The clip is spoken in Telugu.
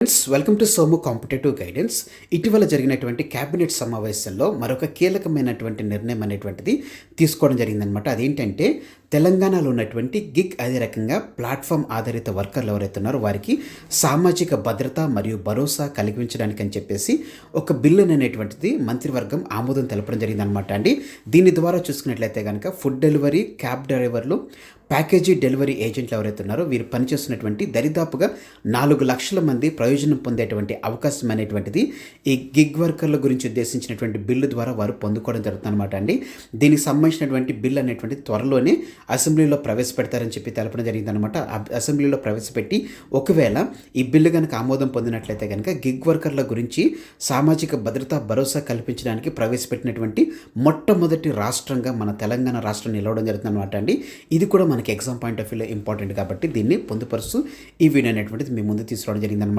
Friends welcome to Somu competitive guidance ఇటీవల జరిగినటువంటి క్యాబినెట్ సమావేశంలో మరొక కీలకమైనటువంటి నిర్ణయం అనేటువంటిది తీసుకోవడం జరిగిందనమాట అదేంటంటే తెలంగాణలో ఉన్నటువంటి గిగ్ అదే రకంగా ప్లాట్ఫామ్ ఆధారిత వర్కర్లు ఎవరైతే ఉన్నారో వారికి సామాజిక భద్రత మరియు భరోసా కలిగించడానికి అని చెప్పేసి ఒక బిల్లు అనేటువంటిది మంత్రివర్గం ఆమోదం తెలపడం జరిగిందనమాట అండి. దీని ద్వారా చూసుకున్నట్లయితే కనుక ఫుడ్ డెలివరీ క్యాబ్ డ్రైవర్లు ప్యాకేజీ డెలివరీ ఏజెంట్లు ఎవరైతే ఉన్నారో వీరు పనిచేస్తున్నటువంటి దరిదాపుగా నాలుగు లక్షల మంది ప్రయోజనం పొందేటువంటి అవకాశం అనేటువంటిది ఈ గిగ్ వర్కర్ల గురించి ఉద్దేశించినటువంటి బిల్లు ద్వారా వారు పొందుకోవడం జరుగుతుంది అనమాట అండి. దీనికి సంబంధించినటువంటి బిల్ అనేటువంటి త్వరలోనే అసెంబ్లీలో ప్రవేశపెడతారని చెప్పి తెలపడం జరిగిందనమాట అసెంబ్లీలో ప్రవేశపెట్టి ఒకవేళ ఈ బిల్లు కనుక ఆమోదం పొందినట్లయితే కనుక గిగ్ వర్కర్ల గురించి సామాజిక భద్రత భరోసా కల్పించడానికి ప్రవేశపెట్టినటువంటి మొట్టమొదటి రాష్ట్రంగా మన తెలంగాణ రాష్ట్రం నిలవడం జరుగుతుందన్నమాట అండి. ఇది కూడా మనకి ఎగ్జామ్ పాయింట్ ఆఫ్ వ్యూలో ఇంపార్టెంట్ కాబట్టి దీన్ని పొందుపరుస్తూ ఈ వీడియో అనేటువంటిది మీ ముందు తీసుకురావడం జరిగిందనమాట